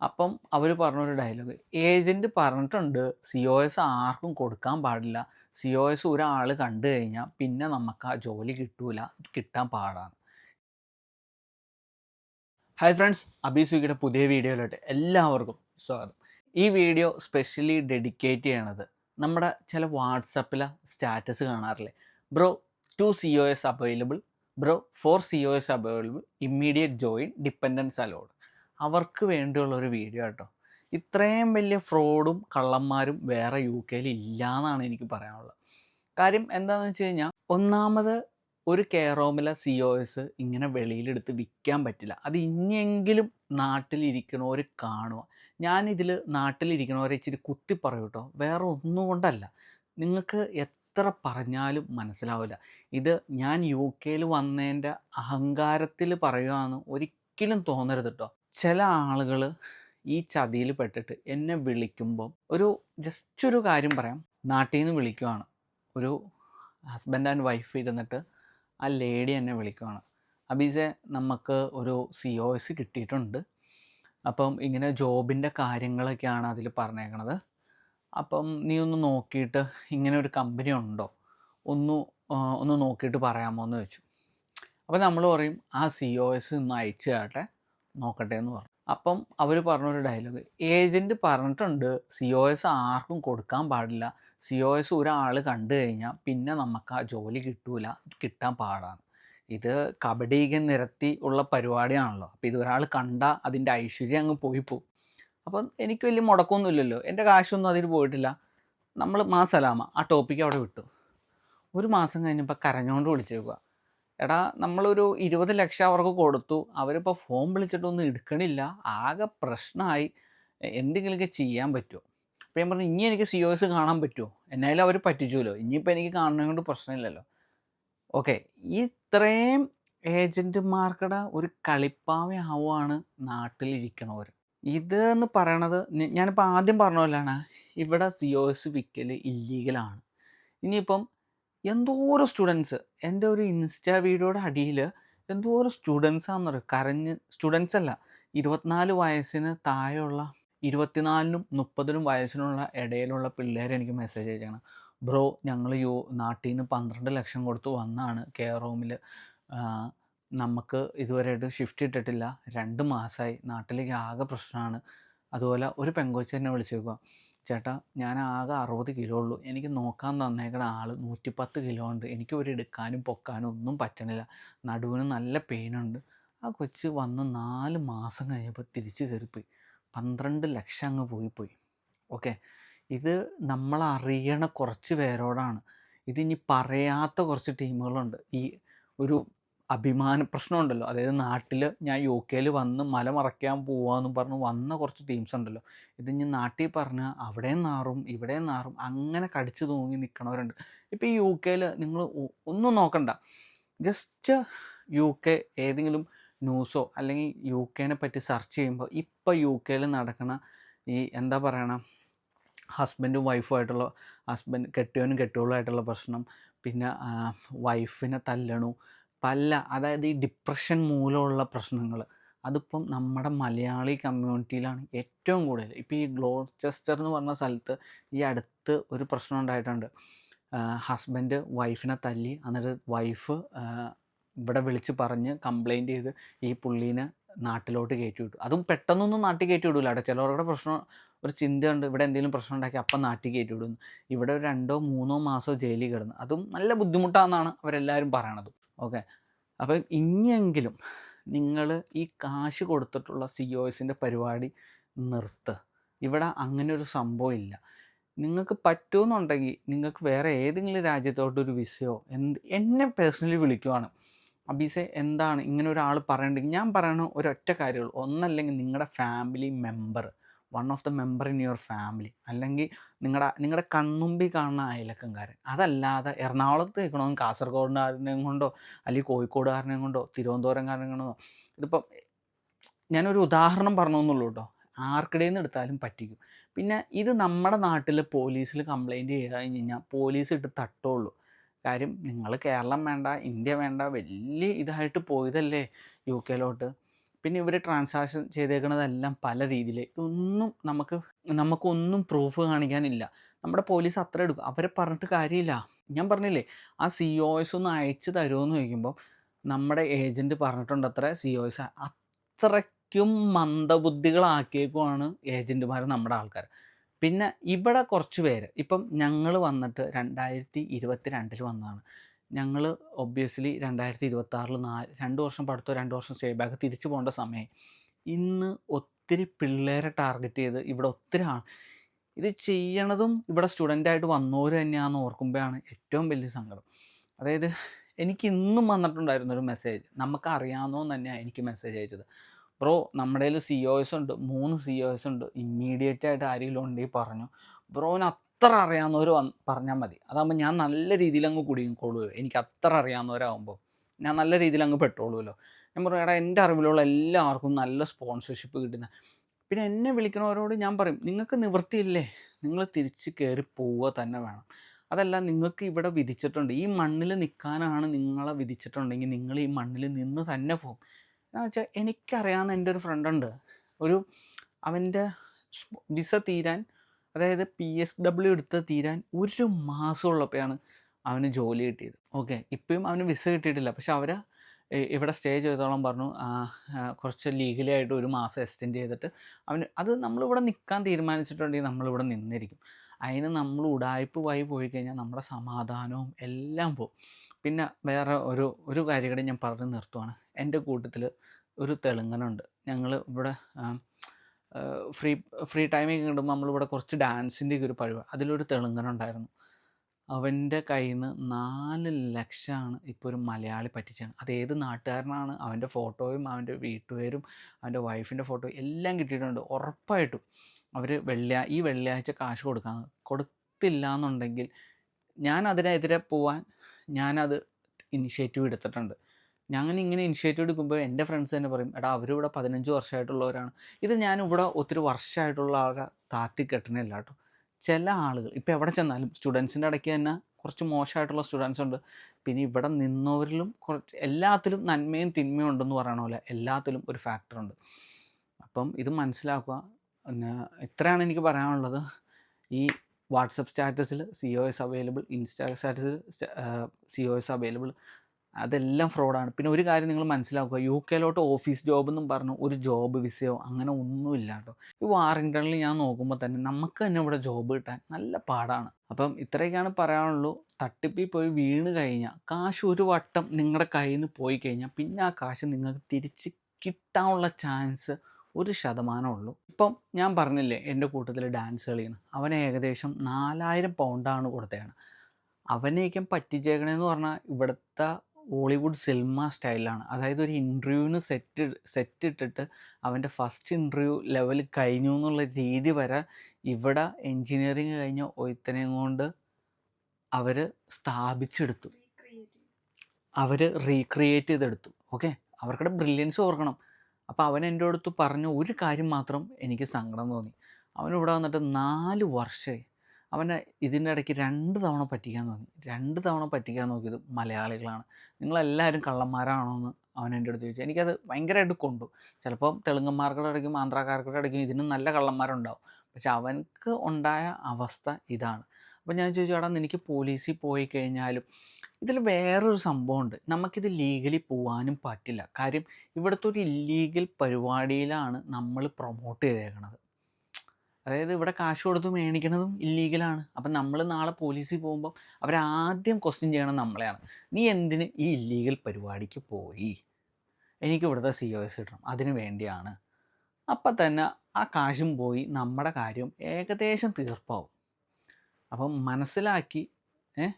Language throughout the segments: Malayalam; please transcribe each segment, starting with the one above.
അപ്പം അവർ പറഞ്ഞൊരു ഡയലോഗ് ഏജന്റ് പറഞ്ഞിട്ടുണ്ട് സി ഒ എസ് ആർക്കും കൊടുക്കാൻ പാടില്ല. സി ഒ എസ് ഒരാൾ കണ്ടു കഴിഞ്ഞാൽ പിന്നെ നമുക്ക് ആ ജോലി കിട്ടൂല കിട്ടാൻ പാടാണ്. ഹായ് ഫ്രണ്ട്സ് അബീസുക്കിയുടെ പുതിയ വീഡിയോയിലോട്ട് എല്ലാവർക്കും സ്വാഗതം. ഈ വീഡിയോ സ്പെഷ്യലി ഡെഡിക്കേറ്റ് ചെയ്യണത് നമ്മുടെ ചില വാട്സപ്പിലെ സ്റ്റാറ്റസ് കാണാറില്ലേ? Bro two C O S available bro four C O S available immediate join dependents allowed അവർക്ക് വേണ്ടിയുള്ള ഒരു വീഡിയോ കേട്ടോ ഇത്രയും വലിയ ഫ്രോഡും കള്ളന്മാരും വേറെ യു കെയിൽ ഇല്ല എന്നാണ് എനിക്ക് പറയാനുള്ളത്. കാര്യം എന്താണെന്ന് വെച്ച് കഴിഞ്ഞാൽ ഒന്നാമത് ഒരു കെയർ സി ഒ എസ് ഇങ്ങനെ വെളിയിലെടുത്ത് വിൽക്കാൻ പറ്റില്ല. അത് ഇനിയെങ്കിലും നാട്ടിലിരിക്കണവർ കാണുക. ഞാനിതിൽ നാട്ടിലിരിക്കണവരെ ഇച്ചിരി കുത്തി പറയൂ കേട്ടോ വേറെ ഒന്നും കൊണ്ടല്ല. നിങ്ങൾക്ക് എത്ര പറഞ്ഞാലും മനസ്സിലാവില്ല. ഇത് ഞാൻ യു കെയിൽ വന്നതിന്റെ അഹങ്കാരത്തിൽ പറയുകയെന്ന് ഒരിക്കലും തോന്നരുത് കേട്ടോ ചില ആളുകൾ ഈ ചതിയിൽ പെട്ടിട്ട് എന്നെ വിളിക്കുമ്പം ഒരു ജസ്റ്റ് ഒരു കാര്യം പറയാം. നാട്ടിൽ നിന്ന് വിളിക്കുവാണ്. ഒരു ഹസ്ബൻഡ് ആൻഡ് വൈഫ് ഇരുന്നിട്ട് ആ ലേഡി എന്നെ വിളിക്കുവാണ്. അബീസെ നമുക്ക് ഒരു സി ഒ എസ് കിട്ടിയിട്ടുണ്ട്. അപ്പം ഇങ്ങനെ ജോബിന്റെ കാര്യങ്ങളൊക്കെയാണ് അതിൽ പറഞ്ഞേക്കണത്. അപ്പം നീ ഒന്ന് നോക്കിയിട്ട് ഇങ്ങനെ ഒരു കമ്പനി ഉണ്ടോ? ഒന്ന് ഒന്ന് നോക്കിയിട്ട് പറയാമോ എന്ന് ചോദിച്ചു. അപ്പോൾ നമ്മൾ പറയും ആ സി ഒ എസ് ഒന്ന് അയച്ചു തരട്ടെ. നോക്കട്ടെ എന്ന് പറഞ്ഞു. അപ്പം അവർ പറഞ്ഞൊരു ഡയലോഗ് ഏജന്റ് പറഞ്ഞിട്ടുണ്ട് സി ഒ എസ് ആർക്കും കൊടുക്കാൻ പാടില്ല. സി ഒ എസ് ഒരാൾ കണ്ടു കഴിഞ്ഞാൽ പിന്നെ നമുക്ക് ആ ജോലി കിട്ടൂല കിട്ടാൻ പാടാണ്. ഇത് കബഡിക്ക് നിരത്തി ഉള്ള പരിപാടിയാണല്ലോ. അപ്പോൾ ഇത് ഒരാൾ കണ്ട അതിന്റെ ഐശ്വര്യം അങ്ങ് പോയി പോകും. അപ്പം എനിക്ക് വലിയ മുടക്കമൊന്നുമില്ലല്ലോ എന്റെ കാശൊന്നും അതിന് പോയിട്ടില്ല. നമ്മൾ മാസലാമ ആ ടോപ്പിക്ക് അവിടെ വിട്ടു. ഒരു മാസം കഴിഞ്ഞപ്പോൾ കരഞ്ഞുകൊണ്ട് വിളിച്ചേക്കുക എടാ നമ്മളൊരു ഇരുപത് ലക്ഷം അവർക്ക് കൊടുത്തു. അവരിപ്പോൾ ഫോം വിളിച്ചിട്ടൊന്നും എടുക്കണില്ല. ആകെ പ്രശ്നമായി എന്തെങ്കിലുമൊക്കെ ചെയ്യാൻ പറ്റുമോ അപ്പോൾ ഞാൻ പറഞ്ഞു ഇനി എനിക്ക് സി ഒ എസ് കാണാൻ പറ്റുമോ എന്നാലും അവർ പറ്റിച്ചുമല്ലോ ഇനിയിപ്പോൾ എനിക്ക് കാണുന്നത് കൊണ്ട് പ്രശ്നമില്ലല്ലോ. ഓക്കെ. ഇത്രയും ഏജന്റുമാർക്കടെ ഒരു കളിപ്പാവയാവുകയാണ് നാട്ടിലിരിക്കണവർ ഇത് എന്ന് പറയണത് ഞാനിപ്പോൾ ആദ്യം പറഞ്ഞ പോലെയാണ്. ഇവിടെ സി ഒ എസ് വിൽക്കൽ ഇല്ലീഗലാണ് ഇനിയിപ്പം എന്തോരം സ്റ്റുഡൻസ് എന്റെ ഒരു ഇൻസ്റ്റാ വീഡിയോയുടെ അടിയിൽ എന്തോരം സ്റ്റുഡൻസ് ആണെന്ന് പറയും കരഞ്ഞ് സ്റ്റുഡൻസ് അല്ല ഇരുപത്തിനാല് വയസ്സിന് താഴെയുള്ള ഇരുപത്തിനാലിനും മുപ്പതിനും വയസ്സിനുള്ള ഇടയിലുള്ള പിള്ളേരെ എനിക്ക് മെസ്സേജ് അയച്ചാണ് ബ്രോ ഞങ്ങൾ യു നാട്ടിൽ നിന്ന് പന്ത്രണ്ട് ലക്ഷം കൊടുത്ത് വന്നാണ് കെയർ റൂമിൽ നമുക്ക് ഇതുവരെയായിട്ട് ഷിഫ്റ്റ് ഇട്ടിട്ടില്ല. രണ്ട് മാസമായി നാട്ടിലേക്ക് ആകെ പ്രശ്നമാണ്. അതുപോലെ ഒരു പെങ്കൊച്ച് എന്നെ വിളിച്ചേക്കുക ചേട്ടാ ഞാൻ ആകെ അറുപത് കിലോ ഉള്ളൂ. എനിക്ക് നോക്കാൻ തന്നേക്കണ ആൾ നൂറ്റിപ്പത്ത് കിലോ ഉണ്ട്. എനിക്ക് ഒരു എടുക്കാനും പൊക്കാനും ഒന്നും പറ്റണില്ല. നടുവിന് നല്ല പെയിനുണ്ട് ആ കൊച്ച് വന്ന് നാല് മാസം കഴിഞ്ഞപ്പോൾ തിരിച്ച് കയറിപ്പോയി പന്ത്രണ്ട് ലക്ഷം അങ്ങ് പോയി പോയി ഓക്കെ. ഇത് നമ്മൾ അറിയണ കുറച്ച് പേരോടാണ്. ഇതിനി പറയാത്ത കുറച്ച് ടീമുകളുണ്ട്. ഈ ഒരു അഭിമാന പ്രശ്നമുണ്ടല്ലോ. അതായത് നാട്ടിൽ ഞാൻ യു കെയിൽ വന്ന് മല മറയ്ക്കാൻ പോവാന്ന് പറഞ്ഞ് വന്ന കുറച്ച് ടീംസ് ഉണ്ടല്ലോ. ഇത് ഇനി നാട്ടിൽ പറഞ്ഞാൽ അവിടെ നാറും ഇവിടെ നാറും അങ്ങനെ കടിച്ചു തൂങ്ങി നിൽക്കണവരുണ്ട് ഇപ്പോൾ ഈ യു കെയിൽ നിങ്ങൾ ഒന്നും നോക്കണ്ട. ജസ്റ്റ് യു കെ ഏതെങ്കിലും ന്യൂസോ അല്ലെങ്കിൽ യു കെനെ പറ്റി സെർച്ച് ചെയ്യുമ്പോൾ ഇപ്പോൾ യു കെയിൽ നടക്കണ ഈ എന്താ പറയണ ഹസ്ബൻഡും വൈഫുമായിട്ടുള്ള ഹസ്ബൻഡ് കെട്ടിയവനും കെട്ടിയോളുമായിട്ടുള്ള പ്രശ്നം. പിന്നെ വൈഫിനെ തല്ലണു പല അതായത് ഈ ഡിപ്രഷൻ മൂലമുള്ള പ്രശ്നങ്ങൾ അതിപ്പം നമ്മുടെ മലയാളി കമ്മ്യൂണിറ്റിയിലാണ് ഏറ്റവും കൂടുതൽ ഇപ്പോൾ ഈ ഗ്ലോച്ചസ്റ്റർ എന്ന് പറഞ്ഞ സ്ഥലത്ത് ഈ അടുത്ത് ഒരു പ്രശ്നം ഉണ്ടായിട്ടുണ്ട്. ഹസ്ബൻഡ് വൈഫിനെ തല്ലി എന്നിട്ട് വൈഫ് ഇവിടെ വിളിച്ച് പറഞ്ഞ് കംപ്ലൈന്റ് ചെയ്ത് ഈ പുള്ളീനെ നാട്ടിലോട്ട് കയറ്റി വിട്ടു. അതും പെട്ടെന്നൊന്നും നാട്ടിൽ കയറ്റി വിടില്ല അവിടെ ചിലവരുടെ പ്രശ്നം ഒരു ചിന്തയുണ്ട് ഇവിടെ എന്തെങ്കിലും പ്രശ്നം ഉണ്ടാക്കി അപ്പം നാട്ടിൽ കയറ്റി വിടുന്നു. ഇവിടെ രണ്ടോ മൂന്നോ മാസമോ ജയിലിൽ കിടന്നു. അതും നല്ല ബുദ്ധിമുട്ടാണെന്നാണ് അവരെല്ലാവരും പറയണത്. ഓക്കെ. അപ്പം ഇനിയെങ്കിലും നിങ്ങൾ ഈ കാശ് കൊടുത്തിട്ടുള്ള സി ഒ എസിന്റെ പരിപാടി നിർത്ത്. ഇവിടെ അങ്ങനെ ഒരു സംഭവം ഇല്ല. നിങ്ങൾക്ക് പറ്റുമെന്നുണ്ടെങ്കിൽ നിങ്ങൾക്ക് വേറെ ഏതെങ്കിലും രാജ്യത്തോട്ടൊരു വിസയോ എന്ത് എന്നെ പേഴ്സണലി വിളിക്കുവാണ്. അബീസെ എന്താണ് ഇങ്ങനെ ഒരാൾ പറയണ്ടെങ്കിൽ ഞാൻ പറയണ ഒരൊറ്റ കാര്യമുള്ളൂ ഒന്നല്ലെങ്കിൽ നിങ്ങളുടെ family member one of the member in your family അല്ലെങ്കിൽ നിങ്ങളുടെ നിങ്ങളുടെ കൺമുമ്പിൽ കാണുന്ന അയലക്കംകാരൻ അതല്ലാതെ എറണാകുളത്ത് നിൽക്കണമെങ്കിൽ കാസർഗോഡുകാരനെയും കൊണ്ടോ അല്ലെങ്കിൽ കോഴിക്കോടുകാരനെയും കൊണ്ടോ തിരുവനന്തപുരംകാരനെ കൊണ്ടോ ഇതിപ്പം ഞാനൊരു ഉദാഹരണം പറഞ്ഞു എന്നുള്ളൂ കേട്ടോ ആർക്കിടയിൽ നിന്ന് എടുത്താലും പറ്റിക്കും. പിന്നെ ഇത് നമ്മുടെ നാട്ടിൽ പോലീസിൽ കംപ്ലൈന്റ് ചെയ്ത് കഴിഞ്ഞ് കഴിഞ്ഞാൽ പോലീസ് ഇട്ട് തട്ടുള്ളൂ. കാര്യം നിങ്ങൾ കേരളം വേണ്ട ഇന്ത്യ വേണ്ട വലിയ ഇതായിട്ട് പോയതല്ലേ യു കെയിലോട്ട് പിന്നെ ഇവർ ട്രാൻസാക്ഷൻ ചെയ്തേക്കുന്നതെല്ലാം പല രീതിയിൽ ഇതൊന്നും നമുക്ക് നമുക്കൊന്നും പ്രൂഫ് കാണിക്കാനില്ല. നമ്മുടെ പോലീസ് അത്ര എടുക്കും. അവരെ പറഞ്ഞിട്ട് കാര്യമില്ല. ഞാൻ പറഞ്ഞില്ലേ ആ സി ഒ എസ് ഒന്ന് അയച്ചു തരുമെന്ന് ചോദിക്കുമ്പോൾ നമ്മുടെ ഏജന്റ് പറഞ്ഞിട്ടുണ്ട് അത്ര സി ഒ എസ് അത്രയ്ക്കും മന്ദബുദ്ധികളാക്കിയേക്കുമാണ് ഏജന്റുമാർ നമ്മുടെ ആൾക്കാർ പിന്നെ ഇവിടെ കുറച്ച് പേര്. ഇപ്പം ഞങ്ങൾ വന്നിട്ട് രണ്ടായിരത്തി ഇരുപത്തി രണ്ടിൽ വന്നതാണ്. ഞങ്ങൾ ഒബ്വിയസ്ലി രണ്ടായിരത്തി ഇരുപത്തി ആറിൽ നാല് രണ്ട് വർഷം പഠിത്തോ രണ്ട് വർഷം സ്റ്റേ ബാക്ക് തിരിച്ചു പോകേണ്ട സമയം ഇന്ന് ഒത്തിരി പിള്ളേരെ ടാർഗറ്റ് ചെയ്ത് ഇവിടെ ഒത്തിരി ആണ് ഇത് ചെയ്യണതും ഇവിടെ സ്റ്റുഡന്റായിട്ട് വന്നവർ തന്നെയാണെന്ന് ഓർക്കുമ്പോഴാണ് ഏറ്റവും വലിയ സങ്കടം. അതായത് എനിക്ക് ഇന്നും വന്നിട്ടുണ്ടായിരുന്നു ഒരു മെസ്സേജ് നമുക്ക് അറിയാവുന്നതെന്ന് തന്നെയാണ് എനിക്ക് മെസ്സേജ് അയച്ചത്. ബ്രോ നമ്മുടെ കയ്യിൽ സി ഒ എസ് ഉണ്ട് മൂന്ന് സി ഒ എസ് ഉണ്ട് ഇമ്മീഡിയറ്റ് ആയിട്ട് ആരെങ്കിലും ഉണ്ടെങ്കിൽ പറഞ്ഞു. ബ്രോന് അത്ര അറിയാവുന്നവർ വന്ന് പറഞ്ഞാൽ മതി. അതാകുമ്പോൾ ഞാൻ നല്ല രീതിയിൽ അങ്ങ് കുടുങ്ങിക്കോളുമല്ലോ എനിക്ക് അത്ര അറിയാവുന്നവരാകുമ്പോൾ ഞാൻ നല്ല രീതിയിൽ അങ്ങ് പെട്ടോളുമല്ലോ ഞാൻ പറയും എടാ എന്റെ അറിവിലുള്ള എല്ലാവർക്കും നല്ല സ്പോൺസർഷിപ്പ് കിട്ടുന്ന പിന്നെ എന്നെ വിളിക്കണവരോട് ഞാൻ പറയും നിങ്ങൾക്ക് നിവൃത്തിയില്ലേ? നിങ്ങൾ തിരിച്ച് കയറി പോവുക തന്നെ വേണം. അതല്ല നിങ്ങൾക്ക് ഇവിടെ വിധിച്ചിട്ടുണ്ട്. ഈ മണ്ണിൽ നിൽക്കാനാണ് നിങ്ങളെ വിധിച്ചിട്ടുണ്ടെങ്കിൽ നിങ്ങൾ ഈ മണ്ണിൽ നിന്ന് തന്നെ പോകും എന്ന് വെച്ചാൽ എനിക്കറിയാവുന്ന എന്റെ ഒരു ഫ്രണ്ടുണ്ട് ഒരു അവന്റെ വിസ തീരാൻ അതായത് പി എസ് ഡബ്ല്യു എടുത്ത് തീരാൻ ഒരു മാസമുള്ളപ്പോഴാണ് അവന് ജോലി കിട്ടിയത്. ഓക്കെ ഇപ്പോഴും അവന് വിസ കിട്ടിയിട്ടില്ല. പക്ഷെ അവർ ഇവിടെ സ്റ്റേ ചെയ്തോളം പറഞ്ഞു കുറച്ച് ലീഗലി ആയിട്ട് ഒരു മാസം എക്സ്റ്റെൻഡ് ചെയ്തിട്ട് അവന് അത് നമ്മളിവിടെ നിൽക്കാൻ തീരുമാനിച്ചിട്ടുണ്ടെങ്കിൽ നമ്മളിവിടെ നിന്നിരിക്കും. അതിന് നമ്മൾ ഉടായ്പ വായി പോയി കഴിഞ്ഞാൽ നമ്മുടെ സമാധാനവും എല്ലാം പോകും പിന്നെ വേറെ ഒരു ഒരു കാര്യം കൂടി ഞാൻ പറഞ്ഞ് നിർത്തുവാണ്. എന്റെ കൂട്ടത്തിൽ ഒരു തെലുങ്കനുണ്ട് ഞങ്ങൾ ഇവിടെ ഫ്രീ ഫ്രീ ടൈമൊക്കെ കിട്ടുമ്പോൾ നമ്മളിവിടെ കുറച്ച് ഡാൻസിന്റെ ഒരു പരിപാടി അതിലൊരു തെളുങ്കനുണ്ടായിരുന്നു അവന്റെ കയ്യിൽ നിന്ന് നാല് ലക്ഷമാണ് ഇപ്പോൾ ഒരു മലയാളി പറ്റിച്ചാണ് അത് ഏത് നാട്ടുകാരനാണ്? അവന്റെ ഫോട്ടോയും അവന്റെ വീട്ടുപേരും അവന്റെ വൈഫിന്റെ ഫോട്ടോ എല്ലാം കിട്ടിയിട്ടുണ്ട്. ഉറപ്പായിട്ടും അവർ വെള്ളിയാ ഈ വെള്ളിയാഴ്ച കാശ് കൊടുക്കാൻ കൊടുത്തില്ല എന്നുണ്ടെങ്കിൽ ഞാൻ അതിനെതിരെ പോവാൻ ഞാനത് ഇനിഷ്യേറ്റീവ് എടുത്തിട്ടുണ്ട്. ഞാൻ ഇങ്ങനെ ഇനിഷ്യേറ്റീവ് എടുക്കുമ്പോൾ എന്റെ ഫ്രണ്ട്സ് തന്നെ പറയും എടാ അവരിവിടെ പതിനഞ്ച് വർഷമായിട്ടുള്ളവരാണ് ഇത് ഞാൻ ഇവിടെ ഒത്തിരി വർഷമായിട്ടുള്ള ആകെ താത്തി കെട്ടണില്ല കേട്ടോ ചില ആളുകൾ ഇപ്പോൾ എവിടെ ചെന്നാലും സ്റ്റുഡൻസിന്റെ ഇടയ്ക്ക് തന്നെ കുറച്ച് മോശമായിട്ടുള്ള സ്റ്റുഡൻസ് ഉണ്ട്. പിന്നെ ഇവിടെ നിന്നവരിലും കുറച്ച് എല്ലാത്തിലും നന്മയും തിന്മയും ഉണ്ടെന്ന് പറയണ പോലെ എല്ലാത്തിലും ഒരു ഫാക്ടറുണ്ട് അപ്പം ഇത് മനസ്സിലാക്കുക. ഇത്രയാണ് എനിക്ക് പറയാനുള്ളത്. ഈ WhatsApp സ്റ്റാറ്റസിൽ C O S available insta സ്റ്റാറ്റസിൽ C O S available അതെല്ലാം ഫ്രോഡാണ്. പിന്നെ ഒരു കാര്യം നിങ്ങൾ മനസ്സിലാക്കുക യു കെയിലോട്ട് ഓഫീസ് ജോബ് എന്നും പറഞ്ഞു ഒരു ജോബ് വിസയോ അങ്ങനെ ഒന്നുമില്ല കേട്ടോ ഈ വാറിങ്ടണിൽ ഞാൻ നോക്കുമ്പോൾ തന്നെ നമുക്ക് തന്നെ ഇവിടെ ജോബ് കിട്ടാൻ നല്ല പാടാണ്. അപ്പം ഇത്രയൊക്കെയാണ് പറയാനുള്ളൂ. തട്ടിപ്പിൽ പോയി വീണ് കഴിഞ്ഞാൽ കാശ് ഒരു വട്ടം നിങ്ങളുടെ കയ്യിൽ നിന്ന് പോയി കഴിഞ്ഞാൽ പിന്നെ ആ കാശ് നിങ്ങൾക്ക് തിരിച്ച് കിട്ടാനുള്ള ചാൻസ് ഒരു ശതമാനം ഉള്ളൂ. ഇപ്പം ഞാൻ പറഞ്ഞില്ലേ എന്റെ കൂട്ടത്തിൽ ഡാൻസ് കളിയാണ്. അവൻ ഏകദേശം നാലായിരം പൗണ്ടാണ് കൊടുത്തതാണ് അവനെയൊക്കെ പറ്റിച്ചേക്കണേന്ന് പറഞ്ഞാൽ ഇവിടുത്തെ ബോളിവുഡ് സിനിമ സ്റ്റൈലാണ്. അതായത് ഒരു ഇന്റർവ്യൂവിന് സെറ്റ് സെറ്റ് ഇട്ടിട്ട് അവന്റെ ഫസ്റ്റ് ഇന്റർവ്യൂ ലെവൽ കഴിഞ്ഞു എന്നുള്ള രീതി വരെ ഇവിടെ എൻജിനീയറിങ് കഴിഞ്ഞ ഒയ്ത്തനെയും കൊണ്ട് അവർ സ്ഥാപിച്ചെടുത്തു. അവർ റീക്രിയേറ്റ് ചെയ്തെടുത്തു. ഓക്കെ അവർക്കടെ ബ്രില്യൻസ് ഓർക്കണം. അപ്പോൾ അവൻ എന്റെ അടുത്ത് പറഞ്ഞ ഒരു കാര്യം മാത്രം എനിക്ക് സങ്കടം തോന്നി. അവനിവിടെ വന്നിട്ട് നാല് വർഷമായി അവനെ ഇതിന്റെ ഇടയ്ക്ക് രണ്ട് തവണ പറ്റിക്കാൻ തോന്നി. രണ്ട് തവണ പറ്റിക്കാൻ നോക്കിയത് മലയാളികളാണ്. നിങ്ങളെല്ലാവരും കള്ളന്മാരാണോ എന്ന് അവൻ എന്റെ അടുത്ത് ചോദിച്ചു. എനിക്കത് ഭയങ്കരമായിട്ട് കൊണ്ടു. ചിലപ്പോൾ തെലുങ്കന്മാർക്കുടെ ഇടയ്ക്കും ആന്ധ്രാക്കാർക്കുടെ ഇടയ്ക്കും ഇതിന് നല്ല കള്ളന്മാരുണ്ടാവും. പക്ഷെ അവനക്ക് ഉണ്ടായ അവസ്ഥ ഇതാണ്. അപ്പം ഞാൻ ചോദിച്ചു എടാ എനിക്ക് പോലീസിൽ പോയി കഴിഞ്ഞാലും ഇതിൽ വേറൊരു സംഭവമുണ്ട്. നമുക്കിത് ലീഗലി പോകാനും പറ്റില്ല. കാര്യം ഇവിടുത്തെ ഒരു ഇല്ലീഗൽ പരിപാടിയിലാണ് നമ്മൾ പ്രൊമോട്ട് ചെയ്തേക്കണത്. അതായത് ഇവിടെ കാശ് കൊടുത്ത് മേടിക്കണതും ഇല്ലീഗലാണ് അപ്പം നമ്മൾ നാളെ പോലീസിൽ പോകുമ്പോൾ അവരാദ്യം ക്വസ്റ്റ്യൻ ചെയ്യണം നമ്മളെയാണ്. നീ എന്തിന് ഈ ഇല്ലീഗൽ പരിപാടിക്ക് പോയി? എനിക്ക് ഇവിടുത്തെ സി ഒ എസ് കിട്ടണം. അതിന് വേണ്ടിയാണ്. അപ്പം തന്നെ ആ കാശും പോയി നമ്മുടെ കാര്യം ഏകദേശം തീർപ്പാവും. അപ്പം മനസ്സിലാക്കി ഏ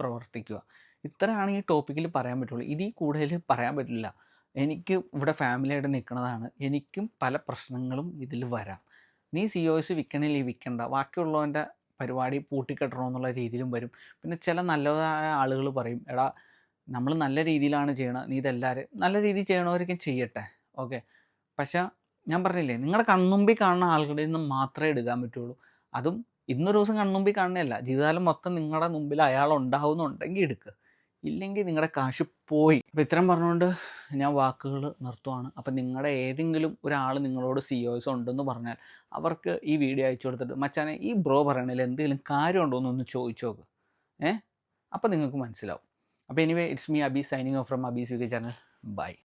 പ്രവർത്തിക്കുക. ഇത്രയാണ് ഈ ടോപ്പിക്കിൽ പറയാൻ പറ്റുള്ളൂ. ഇതിൽ കൂടുതൽ പറയാൻ പറ്റില്ല. എനിക്ക് ഇവിടെ ഫാമിലിയായിട്ട് നിൽക്കുന്നതാണ്. എനിക്കും പല പ്രശ്നങ്ങളും ഇതിൽ വരാം. നീ സി ഒ എസ് വിൽക്കണില്ലേ വിൽക്കണ്ട ബാക്കിയുള്ളവന്റെ പരിപാടി പൂട്ടിക്കെട്ടണമെന്നുള്ള രീതിയിലും വരും. പിന്നെ ചില നല്ലതായ ആളുകൾ പറയും എടാ നമ്മൾ നല്ല രീതിയിലാണ് ചെയ്യണത് നീ ഇതെല്ലാവരും നല്ല രീതിയിൽ ചെയ്യണവരൊക്കെ ചെയ്യട്ടെ. ഓക്കെ. പക്ഷേ ഞാൻ പറഞ്ഞില്ലേ നിങ്ങളുടെ കൺമുമ്പിൽ കാണുന്ന ആളുകളിൽ നിന്ന് മാത്രമേ എടുക്കാൻ പറ്റുള്ളൂ. അതും ഇന്നൊരു ദിവസം കൺമുമ്പിൽ കാണുന്നതല്ല. ജീവിതകാലം മൊത്തം നിങ്ങളുടെ മുമ്പിൽ അയാൾ ഉണ്ടാവുന്നുണ്ടെങ്കിൽ എടുക്കുക ഇല്ലെങ്കിൽ നിങ്ങളുടെ കാശ് പോയി. അപ്പോൾ ഇത്രയും പറഞ്ഞുകൊണ്ട് ഞാൻ വാക്കുകൾ നിർത്തുവാണ്. അപ്പം നിങ്ങളുടെ ഏതെങ്കിലും ഒരാൾ നിങ്ങളോട് സി ഒസ് ഉണ്ടെന്ന് പറഞ്ഞാൽ അവർക്ക് ഈ വീഡിയോ അയച്ചു കൊടുത്തിട്ട് മച്ചാനെ ഈ ബ്രോ പറയണതിൽ എന്തെങ്കിലും കാര്യമുണ്ടോ എന്നൊന്ന് ചോദിച്ചു നോക്ക്. ഏഹ് അപ്പം നിങ്ങൾക്ക് മനസ്സിലാവും. അപ്പോൾ anyway it's me Abi signing off from Abi's you channel bye